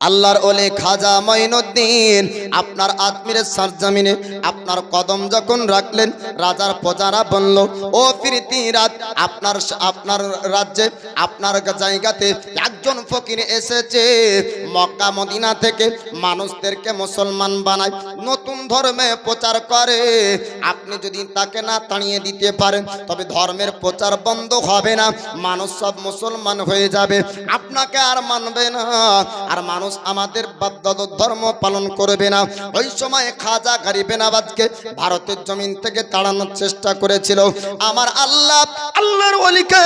আল্লাহর ওলে খাজা মঈনুদ্দিন আপনার আত্মীরের সরজমিনে আপনার কদম যখন রাখলেন, রাজার প্রজারা বলল, ও প্রীতিরাজ আপনার আপনার রাজ্যে, আপনার জায়গাতে একজন ফকির এসেছে। মক্কা, মদিনা থেকে মানুষদেরকে মুসলমান বানায়, নতুন ধর্মে প্রচার করে। আপনি যদি তাকে না তাড়িয়ে দিতে পারেন, তবে ধর্মের প্রচার বন্ধ হবে না। মানুষ সব মুসলমান হয়ে যাবে। আপনাকে আর মানবে না। আর মানুষ আমাদের বাপদাদর ধর্ম পালন করবে না। ওই সময় খাজা গারিবে নাবাজকে ভারতের জমিন থেকে তাড়ানোর চেষ্টা করেছিল। আমার আল্লাহ আল্লাহর অলিকে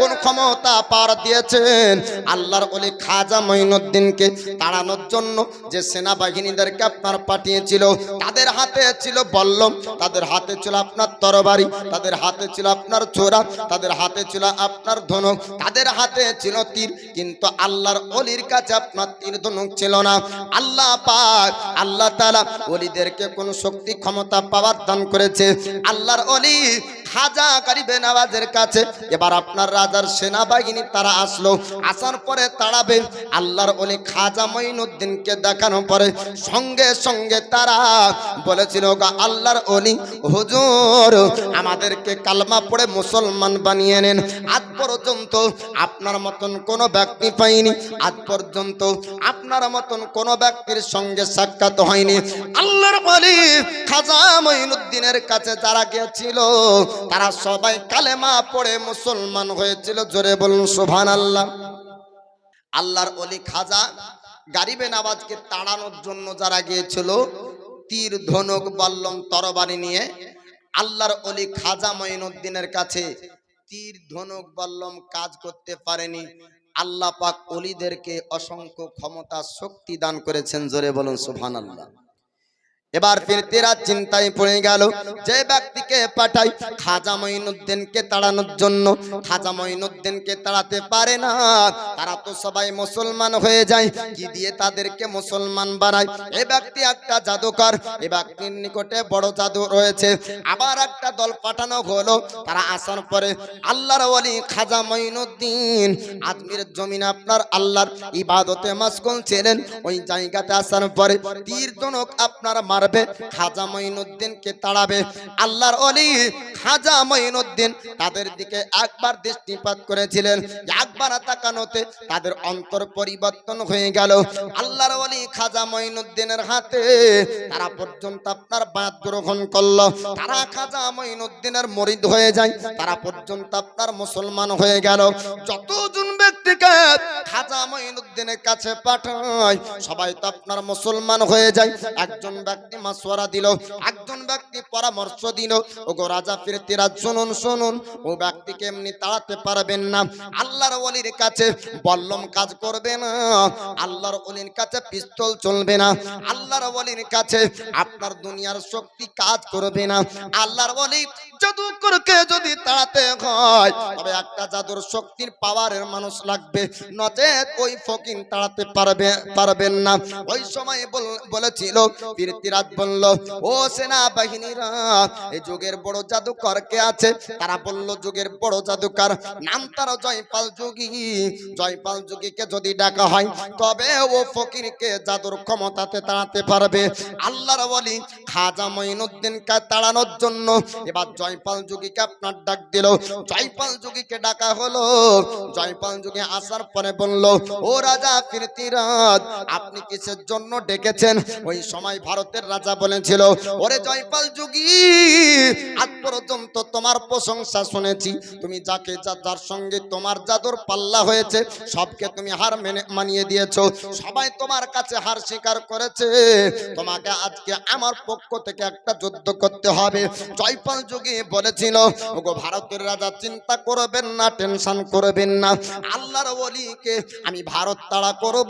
কোন ক্ষমতা পার দিয়েছেন? আল্লাহর অলি খাজা মঈনুদ্দিনকে তাড়ানোর জন্য যে সেনাবাহিনীদেরকে আপনার পাঠিয়েছিল, তাদের হাতে ছিল বল্লম, তাদের হাতে ছিল আপনার তরবারি, তাদের হাতে ছিল আপনার ছোরা তাদের হাতে ছিল আপনার ধনুক, তাদের হাতে ছিল তীর। কিন্তু আল্লাহর অলির কাছে আপনার তীর ধনুক ছিল না। আল্লাহ পাক, আল্লাহ তালা অলিদেরকে কোন শক্তি, ক্ষমতা, পাওয়ার দান করেছে। আল্লাহর অলি খাজা গরিবে নওয়াজের কাছে। এবার আপনার রাজার সেনাবাহিনী তারা আসলো। আসার পরে তাড়াবে। আল্লাহর অলি খাজা মঈনুদ্দিনকে দেখানো পরে সঙ্গে সঙ্গে তারা বলেছিল, গা আল্লাহর অলি হুজুর, আমাদেরকে কালমা পড়ে মুসলমান বানিয়ে নেন। আজ পর্যন্ত আপনার মতন কোনো ব্যক্তি পাইনি। আজ পর্যন্ত আপনার মতন কোনো ব্যক্তির সঙ্গে সাক্ষাৎ হয়নি। আল্লাহর অলি খাজা মঈনুদ্দিনের কাছে যারা গিয়েছিল তারা সবাই কালেমা পড়ে মুসলমান হয়েছিল। জোরে বলুন সুবহান আল্লাহ আল্লাহর অলি খাজা গারিবে নাবাজকে তাড়ানোর জন্য যারা গিয়েছিল, তীর, ধনুক, বল্লম, তরবারি নিয়ে আল্লাহর অলি খাজা মঈনুদ্দিনের কাছে তীর, ধনুক, বল্লম কাজ করতে পারেনি। আল্লাহ পাক অলিদেরকে অসংখ্য ক্ষমতা, শক্তি দান করেছেন। জোরে বলুন, সুবহানাল্লাহ। এবার ফিরতেরা চিন্তায় পড়ে গেল, যে ব্যক্তিকে পাঠাই, খাজা মঈনুদ্দিনকে তাড়ানোর জন্য। খাজা মঈনুদ্দিনকে তাড়াতে পারে না, তারা তো সবাই মুসলমান হয়ে যায়, কি দিয়ে তাদেরকে মুসলমান বানায়? এ ব্যক্তি একটা জাদুকর, এ ব্যক্তির নিকটে বড় জাদু রয়েছে। আবার একটা দল পাঠানো হলো, তারা আসার পরে আল্লাহর ওলি খাজা মঈনুদ্দিন, আজমির জমিন আপনার আল্লাহর ইবাদতে মাসগুল ছিলেন। ওই জায়গাতে আসার পরে তীর জনক আপনার মারবে খাজা মঈনুদ্দিনকে তাড়াবে। আল্লাহর অলি খাজা মঈনুদ্দিন তাদের দিকে একবার দৃষ্টিপাত করেছিলেন। একবার তাকানোতে তাদের অন্তর পরিবর্তন হয়ে গেল। আল্লাহর অলি খাজা মঈনুদ্দিনের হাতে তারা পর্যন্ত আপনার বাদ গ্রহণ করল। তারা খাজা মঈনুদ্দিনের মরিদ হয়ে যায়, তারা পর্যন্ত আপনার মুসলমান হয়ে গেল। যতজন ব্যক্তিকে খাজা মঈনুদ্দিনের কাছে পাঠায়, সবাই তো আপনার মুসলমান হয়ে যায়। একজন ব্যক্তি মাসওয়ারা দিল, একজন ব্যক্তি পরামর্শ দিল ও গো রাজা ফিরতিরা শুনুন শুনুন, ও ব্যক্তিকে এমনি তাড়াতে পারবেন না? আল্লাহর ওলির কাছে বল্লম কাজ করবে না, আল্লাহর ওলির কাছে পিস্তল চলবে না, আল্লাহর ওলির কাছে আপনার দুনিয়ার শক্তি কাজ করবে না। আল্লাহর ওলি জাদুকরকে যদি তাড়াতে হয়, তবে একটা জাদুর শক্তির পাওয়ারের মানুষ লাগবে, নচেত ওই ফকিন তাড়াতে পারবে, পারবেন না। ওই সময় বল- বলেছিল পীরতিরাজ বলল, ও সেনা বাহিনীরা এই যুগের বড় জাদুকর কে আছে? তারা বলল, যুগের বড় জাদুকর, নাম তার জয়পাল যোগী। জয়পাল যোগীকে যদি ডাকা হয়, তবে ও ফকিরকে জাদুর ক্ষমতাতে তাড়াতে পারবে। আল্লাহর বলি খাজা মঈনুদ্দিনকে তাড়ানোর জন্য এবার জয়পাল যোগীকে আপনার ডাক দিল। জয়পাল যোগীকে ডাকা হলো। জয়পাল যোগী আসার পরে বলল, ও রাজা কীর্তিরাজ, আপনি কিসের জন্য ডেকেছেন? ওই সময় ভারতের রাজা বলেছিল, ওরে জয়পাল যোগী আজ পর্যন্ত তোমার প্রশংসা শুনেছি। তুমি যাকে যা- যার সঙ্গে তোমার জাদুর পাল্লা হয়েছে, সবকে তুমি হার মেনে, মানিয়ে দিয়েছ। সবাই তোমার কাছে হার স্বীকার করেছে। তোমাকে আজকে আমার পক্ষ থেকে একটা যুদ্ধ করতে হবে। জয়পাল যোগী বলেছিল, ওগো, ভারতের রাজা চিন্তা করবেন না, টেনশন করবেন না। আল্লাহর ওলিকে আমি ভারত তাড়া করব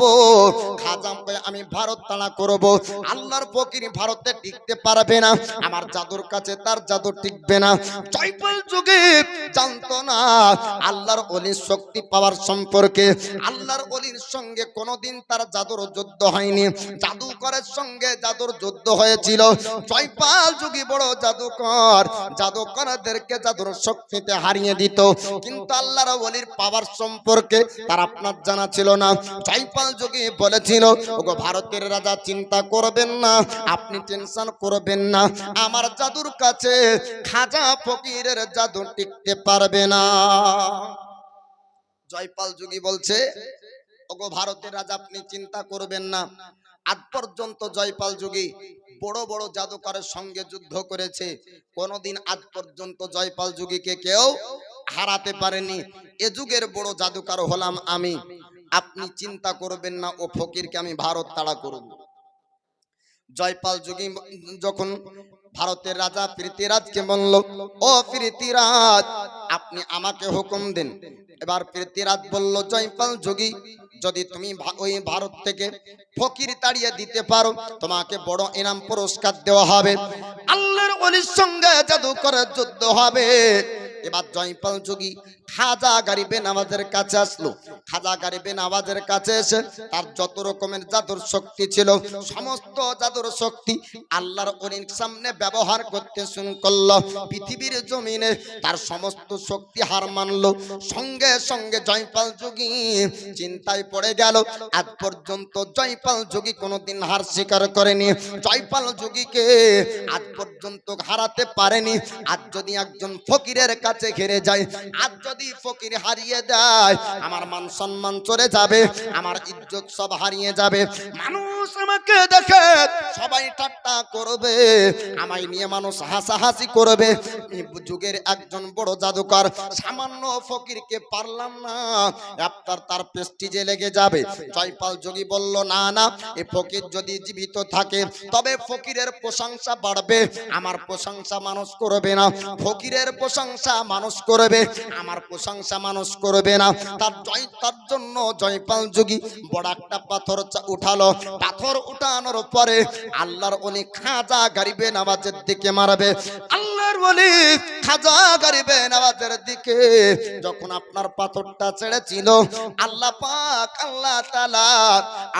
খাজাম আমি ভারত তাড়া করব। আল্লাহর ফকির ভারতে টিকতে পারবে না। আমার জাদুর কাছে তার জাদু টিকবে না। জয়পাল যুগে জানতো না আল্লাহর অলির শক্তি পাওয়ার সম্পর্কে, আল্লাহর অলির সঙ্গে কোনোদিন তার জাদুর যুদ্ধ হয়নি। জাদুকরের সঙ্গে জাদুর যুদ্ধ হয়েছিল। জয়পাল যুগী বড় জাদুকর, জাদুকরদেরকে জাদুর শক্তিতে হারিয়ে দিত। কিন্তু আল্লাহর অলির পাওয়ার সম্পর্কে তার আপনার জানা ছিল না। জয়পাল যুগী বলেছিল, ওগো ভারতের রাজা চিন্তা করবেন না, আপনি টেনশন করবেন না। আমার জাদুর কাছে খাজা ফকিরের জাদু টিকতে পারবে না। জয়পাল যুগী বলছে, ওগো ভারতের রাজা, আপনি চিন্তা করবেন না। আজ পর্যন্ত জয়পাল যুগী বড় বড় জাদুকরের সঙ্গে যুদ্ধ করেছে। কোনোদিন আজ পর্যন্ত জয়পাল যুগীকে কেউ হারাতে পারেনি। এ যুগের বড় জাদুকর হলাম আমি। আপনি চিন্তা করবেন না, ও ফকিরকে আমি ভারত তাড়া করব। জয়পাল যুগী যখন ভারতের রাজা পৃথিরাজকে বলল, ও পৃথিরাজ আপনি আমাকে হুকুম দিন। এবার পৃথিরাজ বলল, জয়পাল যোগী, যদি তুমি ওই ভারত থেকে ফকির তাড়িয়ে দিতে পারো, তোমাকে বড় ইনাম পুরস্কার দেওয়া হবে। আল্লাহর অলির সঙ্গে জাদু করে যুদ্ধ হবে। এবার জয়পাল যোগী খাজা গারিবে নামাজের কাছে আসলো। খাজা গারিবে নামাজের কাছে এসে তার যত রকমের জাদুর শক্তি ছিল, সমস্ত জাদুর শক্তি আল্লাহর অলির সামনে ব্যবহার করতে শুরু করল। পৃথিবীর জমিনে তার সমস্ত শক্তি হার মানলো। সঙ্গে সঙ্গে জয়পাল যোগী চিন্তায় পড়ে গেল, আজ পর্যন্ত জয়পাল যোগী কোনোদিন হার স্বীকার করেনি। জয়পাল যোগীকে আজ পর্যন্ত হারাতে পারেনি। আজ যদি একজন ফকিরের কাছে ঘেরে যায়, আজ যদি ফকির হারিয়ে দেয় আমার মান সম্মান চলে যাবে, আমার ইজ্জত সব হারিয়ে যাবে। মানুষ আমাকে দেখে সবাই ঠাট্টা করবে, আমায় নিয়ে মানুষ হাসাহাসি করবে। যুগের একজন বড় জাদুকর সামান্য ফকিরকে পারলাম না আপনার তার প্রেস্টিজে লেগে যাবে। জয়পাল যোগী বলল, না না, এ ফকির যদি জীবিত থাকে, তবে ফকিরের প্রশংসা বাড়বে। আমার প্রশংসা মানুষ করবে না, ফকিরের প্রশংসা মানুষ করবে। আমার প্রশংসা মানুষ করবে না। তার জয় তার জন্য জয়পাল যোগী বড় একটা পাথর উঠালো। পাথর উঠানোর পরে আল্লাহর অলি খাজা গারিবে নামাজের দিকে মারবে। আল্লাহর অলি খাজা গারিবে নামাজের দিকে। যখন আপনার পাথরটা ছেড়েছিল, আল্লাহ পাক, আল্লাহ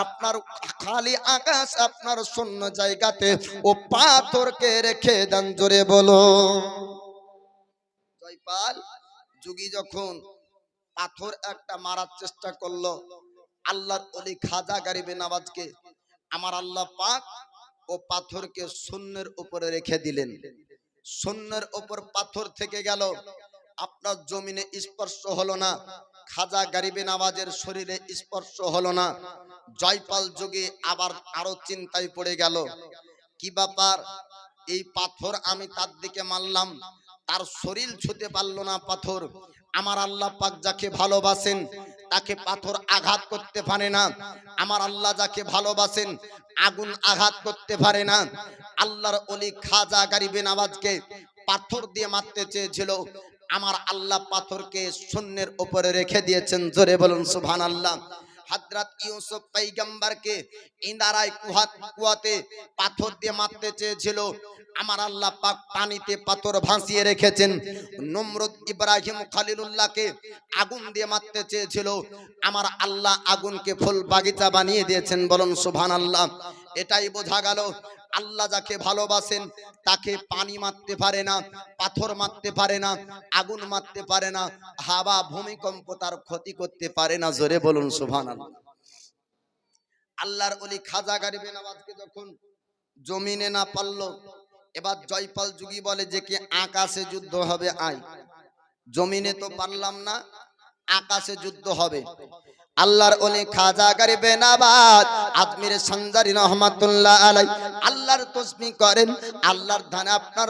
আপনার খালি আকাশ, আপনার শূন্য জায়গাতে ও পাথরকে রেখে দেন জোরে বলো। জয়পাল যুগী যখন পাথর একটা মারার চেষ্টা করল, আল্লাহর অলি খাজা গারিবে নামাজকে আমার আল্লাহ পাক ও পাথরকে শূন্যের উপরে রেখে দিলেন। শূন্যের উপর পাথর থেকে গেল, আপনার জমিনে স্পর্শ হলো না, খাজা গারিবে নামাজের শরীরে স্পর্শ হলো না, জয়পাল যোগে আবার আরও চিন্তায় পড়ে গেল, কি ব্যাপার? এই পাথর আমি তার দিকে মারলাম তার শরীর ছুতে পারল না পাথর। আমার আল্লাহ পাক যাকে ভালোবাসেন, তাকে পাথর আঘাত করতে পারে না। আমার আল্লাহ যাকে ভালোবাসেন, আগুন আঘাত করতে পারে না। আল্লাহর অলি খাজা গারিবে নামাজকে পাথর দিয়ে মারতে চেয়েছিল। আমার আল্লাহ পাথরকে শূন্যের উপরে রেখে দিয়েছেন। জোরে বলুন সুবহান আল্লাহ হাজরাত ইউসুফ পাইগম্বরকে ইন্দারায় কুহাত কুয়াতে পাথর দিয়ে মারতে চেয়েছিল। আমার আল্লাহ পাক পানিতে পাথর ভাসিয়ে রেখেছেন। নমরুদ ইব্রাহিম খালিলুল্লাহকে আগুন দিয়ে মারতে চেয়েছিল। আমার আল্লাহ আগুনকে ফুল বাগিচা বানিয়ে দিয়েছেন। বলুন সুবহানাল্লাহ। এটাই বোঝা গেল আল্লাহ যাকে ভালোবাসেন, তাকে পানি মারতে পারে না, পাথর মারতে পারে না, আগুন মারতে পারে না, হাওয়া, ভূমিকম্প তার ক্ষতি করতে পারে না। জোরে বলুন আল্লাহ আল্লাহর অলি খাজা গারিবে নামাজকে যখন জমিনে না পারল, এবার জয়পাল যুগী বলে যে কি, আকাশে যুদ্ধ হবে, আয়। জমিনে তো পারলাম না, আকাশে যুদ্ধ হবে। আল্লাহর অলি খাজা গরিবে নাবাদ আজমির সঞ্জারি রহমাতুল্লাহ আলাই আল্লাহর তসমি করেন, আল্লাহর ধানে আপনার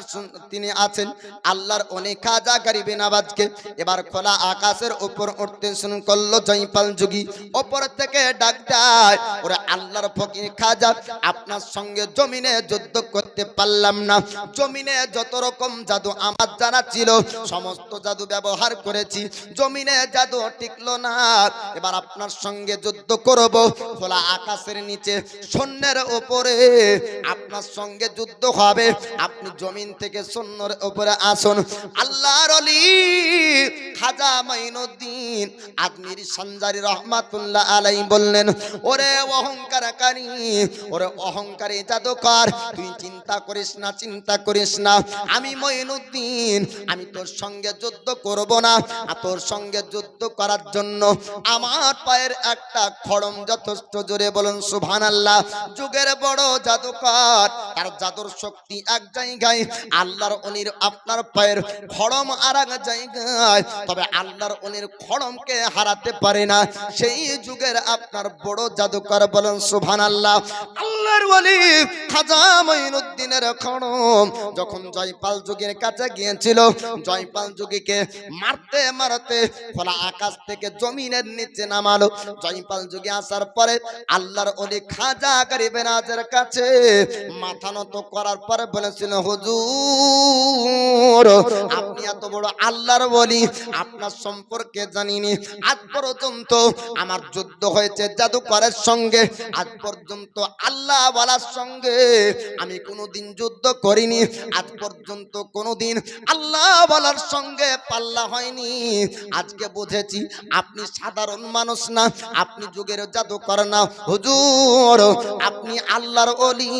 তিনি আছেন। আল্লাহর অলি খাজা গরিবে নাবাজকে এবার খোলা আকাশের উপর উঠতে শুরু করল জয়পাল যুগী। ওপর থেকে ডাক দেয়, ওরে আল্লাহর ফকির খাজা, আপনার সঙ্গে জমিনে যুদ্ধ করতে পারলাম না। জমিনে যত রকম জাদু আমার জানা ছিল, সমস্ত জাদু ব্যবহার করেছি। জমিনে জাদু টিকলো না। এবার আপনার সঙ্গে যুদ্ধ করব। খোলা আকাশের নিচে সৈন্যের ওপরে। আপনার সঙ্গে যুদ্ধ হবে। আপনি জমিন থেকে সৈন্যের ওপরে আসুন। আল্লাহর অলি খাজা মাইনুদ্দিন আদমির সঞ্জারি রহমাতুল্লাহ আলাই বললেন, ওরে অহংকারকারী, ওরে অহংকারী জাদুকর, তুই চিন্তা করিস না, চিন্তা করিস না। আমি মঈনুদ্দিন আমি তোর সঙ্গে যুদ্ধ করব না। আর তোর সঙ্গে যুদ্ধ করার জন্য আমার পায়ের একটা খড়ম যথেষ্ট জোরে বলুন সুভান আল্লাহ যুগের বড় জাদুকর, তার জাদুর শক্তি এক জায়গায়, আল্লাহর অনির আপনার পায়ের খড়ম আর এক জায়গায়। তবে আল্লাহর অনির খড়মকে হারাতে পারে না। সেই যুগের আপনার বড় জাদুকর বলেন আল্লাহ আল্লাহর ওলি খাজা মঈনুদ্দিনের খড়ম, যখন জয়পাল যুগের কাছে গিয়েছিল, জয়পাল যুগীকে মারতে মারতে খোলা আকাশ থেকে জমিনের নিচে নামালো জয়পাল যুগে আসার পরে আল্লাহর অলি খাজা গরিবে নাজের কাছে মাথা নত করার পরে বলেছিল, হুজুর, আপনি এত বড় আল্লাহর বলি আপনার সম্পর্কে জানিনি। আজ পর্যন্ত আমার যুদ্ধ হয়েছে জাদুকরের সঙ্গে। আজ পর্যন্ত আল্লাহ বলার সঙ্গে আমি কোনোদিন যুদ্ধ করিনি। আজ পর্যন্ত কোনোদিন আল্লাহ বলার সঙ্গে পাল্লা হয়নি। আজকে বুঝেছি, আপনি সাধারণ মানুষ না, আপনি যুগের জাদুকর না। হুজুর, আপনি আল্লাহর অলি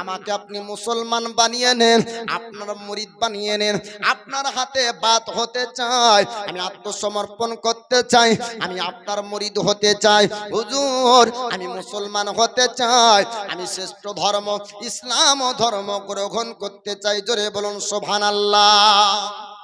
আমাকে আপনি মুসলমান বানিয়ে নেন, আপনার মুরিদ বানিয়ে নেন, আপনার হাতে বাত হতে চাই, আমি আত্মসমর্পণ করতে চাই, আমি আপনার মুরিদ হতে চাই। হুজুর, আমি মুসলমান হতে চাই, আমি শ্রেষ্ঠ ধর্ম, ইসলাম ধর্ম গ্রহণ করতে চাই। জোরে বলুন সোভান আল্লাহ